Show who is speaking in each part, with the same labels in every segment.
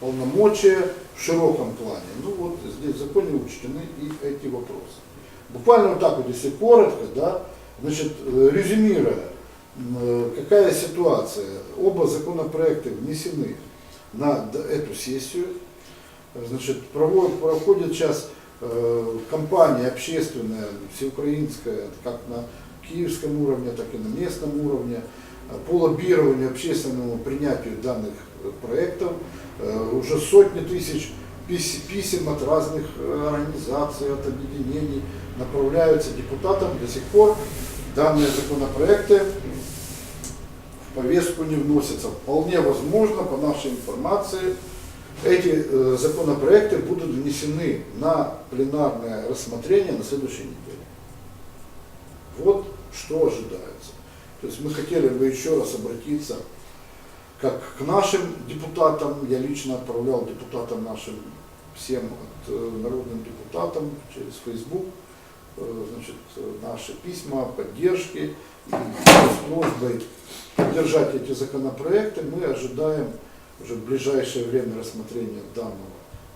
Speaker 1: полномочия в широком плане. Ну вот здесь в законе учтены и эти вопросы. Буквально вот так вот, если коротко, да, значит, э, резюмируя, э, какая ситуация, оба законопроекта внесены на эту сессию, значит, проводит, проходит сейчас э, кампания общественная, всеукраинская, как на киевском уровне, так и на местном уровне, по лоббированию, общественному принятию данных проектов. Э, Уже сотни тысяч пис- писем от разных э, организаций, от объединений направляются депутатам. До сих пор данные законопроекты в повестку не вносятся. Вполне возможно, по нашей информации, эти э, законопроекты будут внесены на пленарное рассмотрение на следующей неделе. Вот что ожидается. То есть мы хотели бы еще раз обратиться как к нашим депутатам, я лично отправлял депутатам нашим, всем от, э, народным депутатам через Facebook, э, значит, э, наши письма поддержки и с просьбой поддержать эти законопроекты. Мы ожидаем уже в ближайшее время рассмотрения данного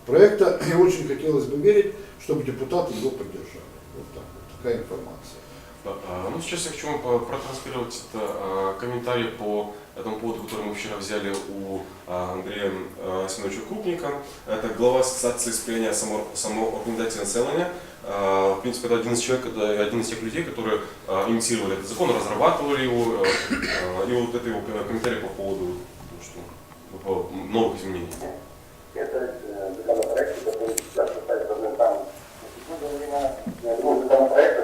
Speaker 1: проекта. И очень хотелось бы верить, чтобы депутаты его поддержали. Вот так вот, такая информация.
Speaker 2: Да, а, Ну, сейчас я хочу по- протранслировать это, а, комментарий по этому поводу, который мы вчера взяли у а, Андрея а, Семеновича Крупника. Это глава Ассоциации сприяння само- самоорганизации населения. А, В принципе, это один из человек, один из тех людей, которые а, инициировали этот закон, разрабатывали его. э, а, И вот это его комментарий по поводу ну, что, новых изменений.
Speaker 3: Это э, законопроект, который сейчас состоит парламентарным. Ну, законопроект, который подготовлен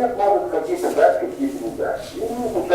Speaker 3: Госсовет может какие-то дать, какие-то не дать. И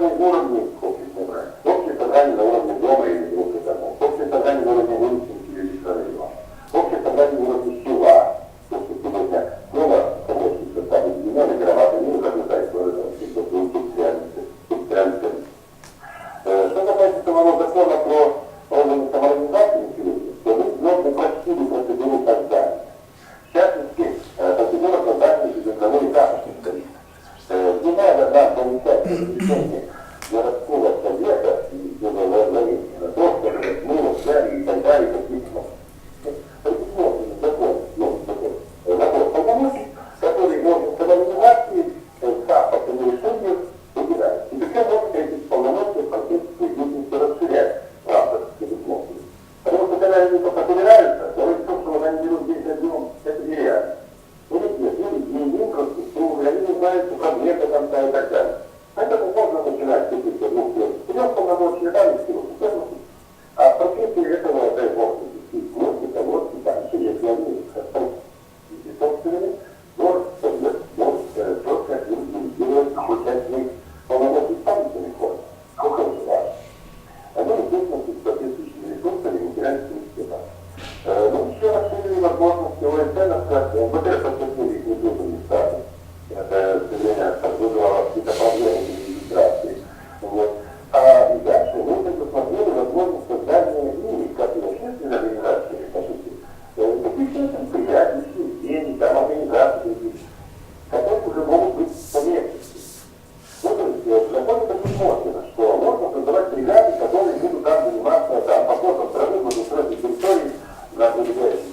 Speaker 3: világú gorgó. common good.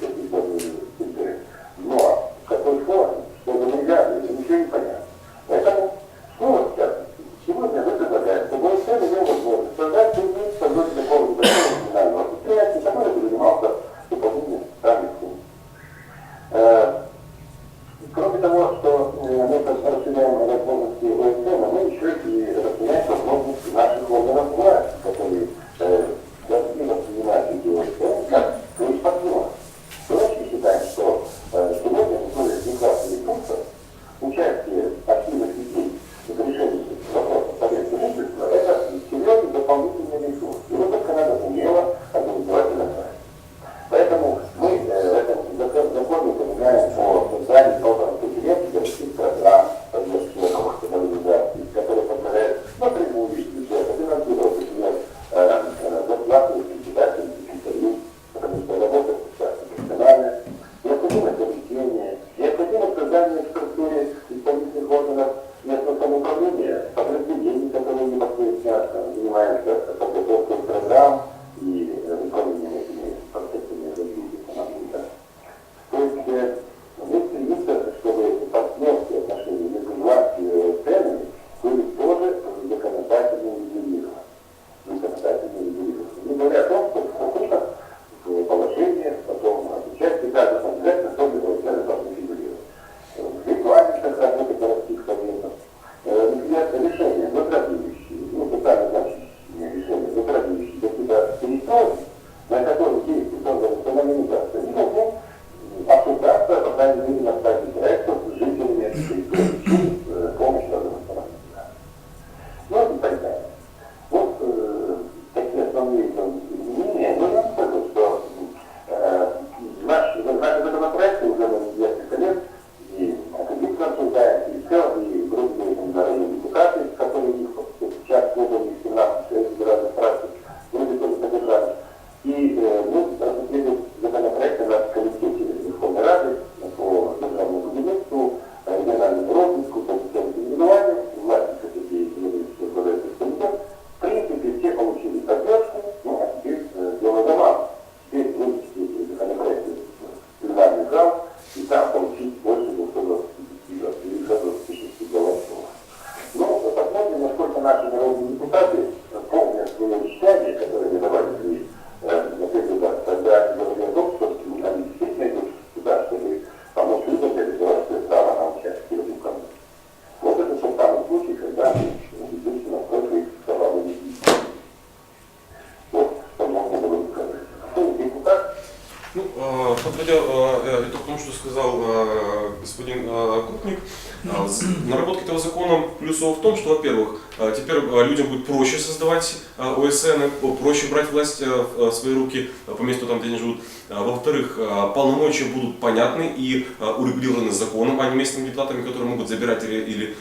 Speaker 3: Во-первых,
Speaker 2: э, теперь э, людям будет проще создавать э, ОСН, проще брать власть в свои руки по месту там, где они живут. Во-вторых, полномочия будут понятны и урегулированы законом, а не местными депутатами, которые могут забирать или, или,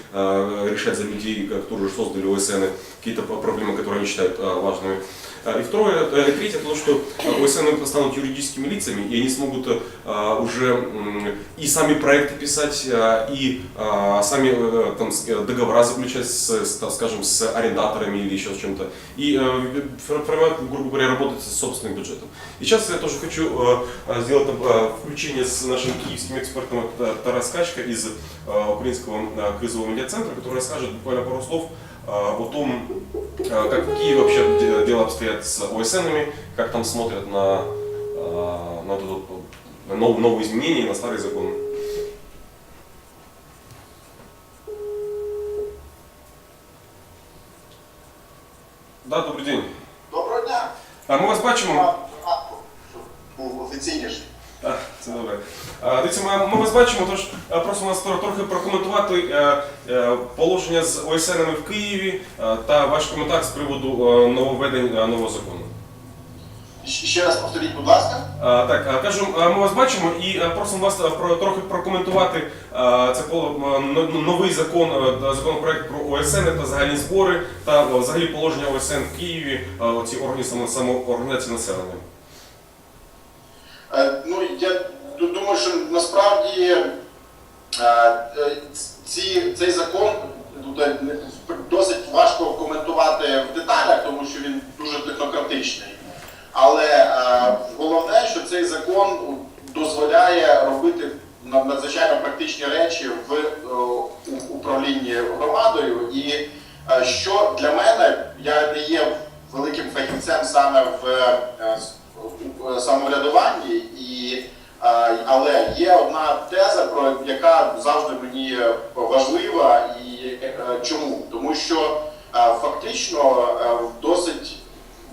Speaker 2: решать за людей, которые уже создали ОСН, какие-то проблемы, которые они считают важными. Э, И второе, э, третье, это то, что э, ОСН станут юридическими лицами, и они смогут э, уже и сами проекты писать, э, и э, сами э, там, э, договора заключать, с, скажем, с арендаторами или еще с чем-то. И э, фор- формировать, грубо говоря, работать с собственным бюджетом. И сейчас я тоже хочу э, э, сделать э, включение с нашим киевским экспертом Тарас Качка из э, украинского э, кризового медиацентра, который расскажет буквально пару слов э, о том, э, как Киеве вообще де- дело обстоят с ОСНами, как там смотрят на, э, на, вот это вот, на нов- новые изменения, на старые законы. Да, добрий день.
Speaker 4: Доброго дня!
Speaker 2: А ми вас бачимо.
Speaker 4: Вам
Speaker 2: А, це добре. Дивіться, ми, вас бачимо, тож просимо вас трохи прокоментувати е, е, положення з ОСНами в Києві е, та ваш коментар з приводу е, нововведень е, нового закону.
Speaker 4: Ще раз повторіть, будь ласка.
Speaker 2: Так, кажу, ми вас бачимо і е, просимо вас е, трохи прокоментувати е, це новий закон, е, законопроект про ОСН та загальні збори та е, взагалі положення ОСН в Києві, е, ці органи само- самоорганізації населення.
Speaker 4: Е, Ну, я що насправді е, е, ці, цей закон е, досить важко коментувати в деталях, тому що він дуже технократичний. Але головне, що цей закон дозволяє робити надзвичайно практичні речі в управлінні громадою. І що для мене, я не є великим фахівцем саме в самоврядуванні, і, але є одна теза, про яка завжди мені важлива. І е, чому? Тому що е, фактично е, досить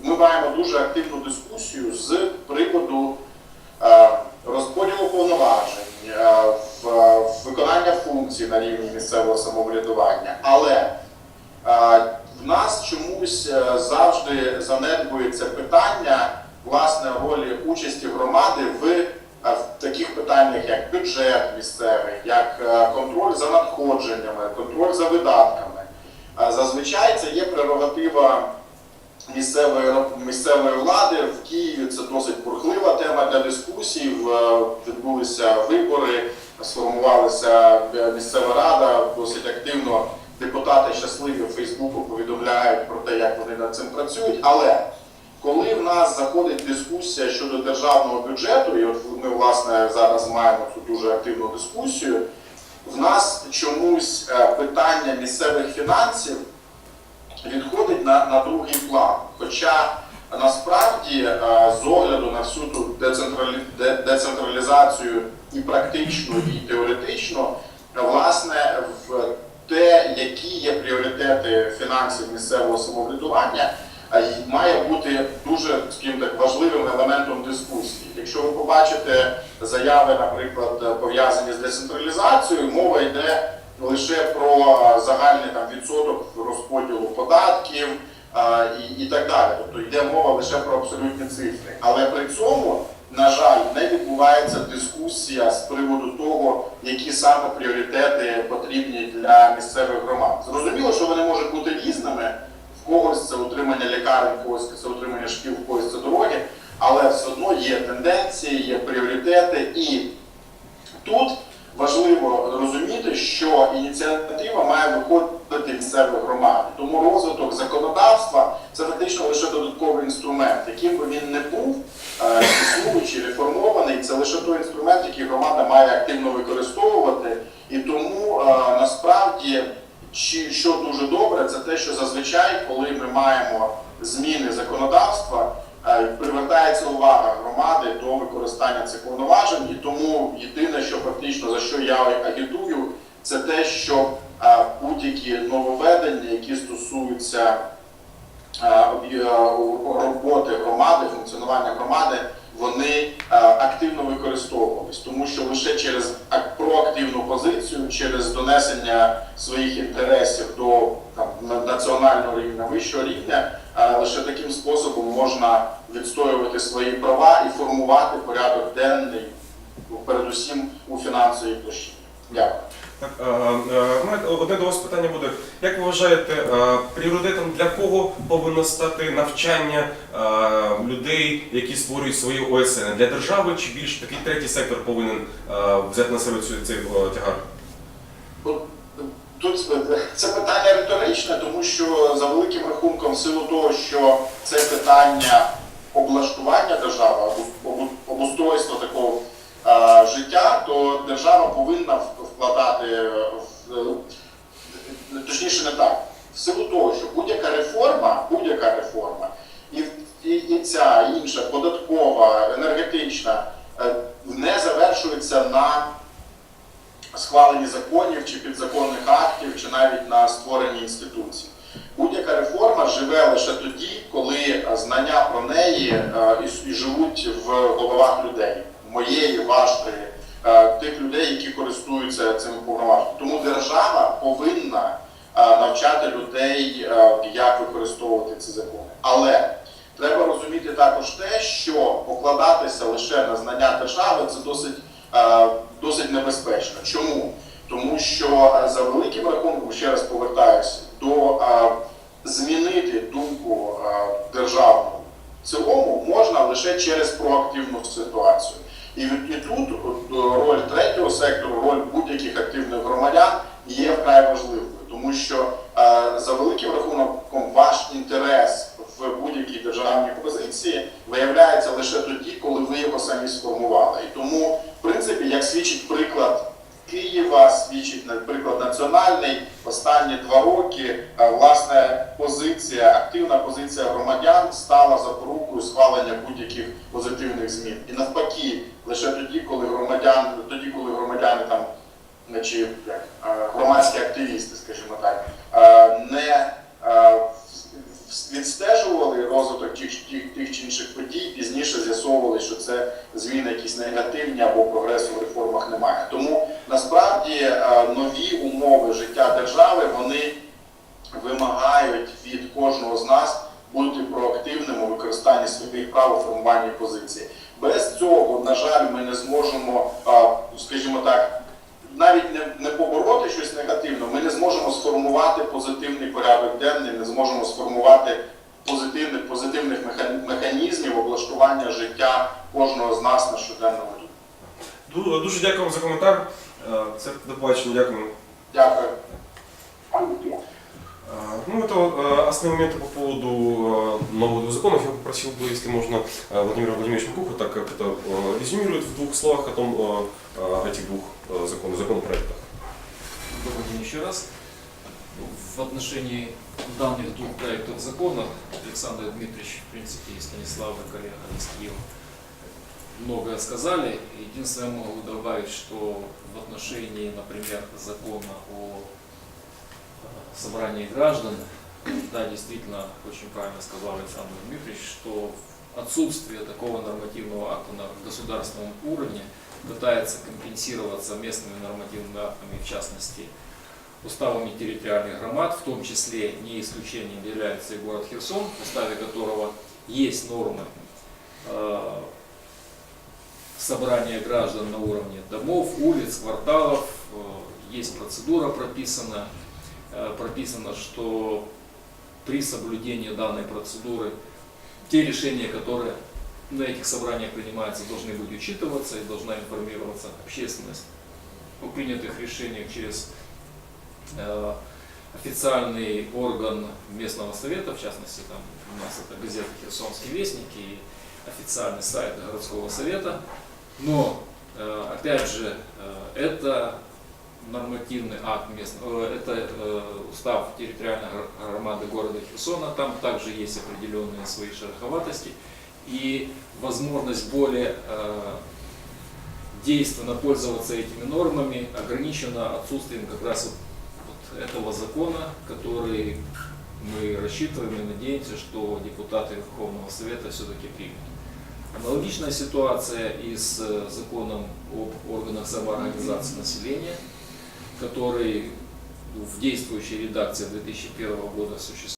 Speaker 4: ми маємо дуже активну дискусію з приводу е, розподілу повноважень, е, виконання функцій на рівні місцевого самоврядування. Але е, в нас чомусь е, завжди занедбується питання власне ролі участі громади е, в таких питаннях, як бюджет місцевий, як е, контроль за надходженнями, контроль за видатками. Е, Зазвичай це є прерогатива місцевої місцевої влади в Києві. Це досить бурхлива тема для дискусій. Відбулися вибори, сформувалася е, місцева рада. Досить активно депутати щасливі в Фейсбуку повідомляють про те, як вони над цим працюють. Але коли в нас заходить дискусія щодо державного бюджету, і от ми власне зараз маємо цю дуже активну дискусію. В нас чомусь е, питання місцевих фінансів відходить на, на другий план. Хоча насправді е, з огляду на всю ту децентралі... децентралізацію і практично, і теоретично, власне, в те, які є пріоритети фінансів місцевого самоврядування, має бути дуже скажімо так, важливим елементом дискусії. Якщо ви побачите заяви, наприклад, пов'язані з децентралізацією, мова йде лише про загальний там відсоток розподілу податків е, і, і так далі. Тобто йде мова лише про абсолютні цифри. Але при цьому, на жаль, не відбувається дискусія з приводу того, які саме пріоритети потрібні для місцевих громад. Зрозуміло, що вони можуть бути різними. Когось це утримання лікарень, когось це утримання шкіл, в когось це дороги, але все одно є тенденції, є пріоритети і Тут важливо розуміти, що ініціатива має виходити з місцевої громади. Тому розвиток законодавства це фактично лише додатковий інструмент, яким би він не був е, існуючий, реформований, це лише той інструмент, який громада має активно використовувати. І тому е, насправді, що дуже добре, це те, що зазвичай, коли ми маємо зміни законодавства, е, привертається увага громади до використання цих повноважень, і тому єдине, що фактично за що я агітую, це те, що е, будь-які нововведення, які стосуються е, роботи громади, функціонування громади, вони е, активно використовувались, тому що лише через ак- проактивну позицію, через донесення своїх інтересів до там, на- національної загального рівня, вищого рівня. Е, Лише таким способом можна відстоювати свої права і формувати порядок денний, передусім у фінансовій площині. Дякую.
Speaker 2: Так, е, е, одне до вас питання буде. Як ви вважаєте, е, пріоритетом для кого повинно стати навчання людей, які створюють свої ОСН? Для держави чи більш такий третій сектор повинен взяти на себе цей тягар?
Speaker 4: Тут це питання риторичне, тому що за великим рахунком, силу того, що це питання облаштування держави, або обу- обустройства такого життя, то держава повинна вкладати в е, точніше не так. В силу того, що будь-яка реформа, будь-яка реформа, і, і, і ця інша податкова, енергетична, е, не завершується на схваленні законів чи підзаконних актів, чи навіть на створенні інституцій. Будь-яка реформа живе лише тоді, коли е, знання про неї е, і, живуть в головах людей, моєї, вашої, е, тих людей, які користуються цими повноваженнями. Тому держава повинна е, навчати людей, е, як використовувати ці закони. Але треба розуміти також те, що покладатися лише на знання держави це досить е, досить небезпечно. Чому? Тому що е, за великим рахунком, ще раз повертаюся, до е, змінити думку е, державну в цілому можна лише через проактивну ситуацію. І, і тут роль третього сектору, роль будь-яких активних громадян є вкрай важливою, тому що е, за великим рахунком ваш інтерес в будь-якій державній позиції виявляється лише тоді, коли ви його самі сформували. І тому, в принципі, як свідчить приклад Києва, свідчить наприклад національний останні два роки е, власне позиція, активна позиція громадян стала запорукою схвалення будь-яких позитивних змін. І навпаки, лише тоді, коли громадян, тоді, коли громадяни там чи як е, громадські активісти, скажімо так, е, не відстежували розвиток тих, тих, тих чи інших подій, пізніше з'ясовували, що це зміни якісь негативні або прогресу в реформах немає. Тому насправді е, нові умови життя держави вони вимагають від кожного з нас бути проактивним у використанні своїх прав у формуванні позиції. Без цього, на жаль, ми не зможемо, скажімо так, навіть не, не побороти щось негативне, ми не зможемо сформувати позитивний порядок денний, не зможемо сформувати позитивних, позитивних механізмів облаштування життя кожного з нас на щоденному рівні.
Speaker 2: Ду- Дуже дякую за коментар. Це до побачення, дякую.
Speaker 4: Дякую.
Speaker 2: Э, Ну, это э, основные моменты по поводу э, новых законов. Я попросил бы, если можно, Владимира Владимировича Макуха, так как это резюмирует в двух словах о том, э, этих двух закон, законопроектах.
Speaker 5: Добрый день еще раз. В отношении данных двух проектов законов Александр Дмитриевич, в принципе, и Станислав, коллега Киева многое сказали. Единственное, я могу добавить, что в отношении, например, закона о собрании граждан, да, действительно, очень правильно сказал Александр Дмитриевич, что отсутствие такого нормативного акта на государственном уровне пытается компенсироваться местными нормативными актами, в частности, уставами территориальных громад, в том числе не исключением является и город Херсон, в уставе которого есть нормы э, собрания граждан на уровне домов, улиц, кварталов, э, есть процедура прописана, прописано, что при соблюдении данной процедуры те решения, которые на этих собраниях принимаются, должны быть учитываться и должна информироваться общественность о принятых решениях через э, официальный орган местного совета, в частности, там у нас это газета «Херсонский вестник» и официальный сайт городского совета. Но, э, опять же, э, это нормативный акт местного, э, это э, устав территориальной гр- громады города Херсона, там также есть определенные свои шероховатости и возможность более э, действенно пользоваться этими нормами ограничена отсутствием как раз вот, этого закона, который мы рассчитываем и надеемся, что депутаты Верховного Совета все-таки примут. Аналогичная ситуация и с законом об органах самоорганизации населения, который в действующей редакции 2001 года существует.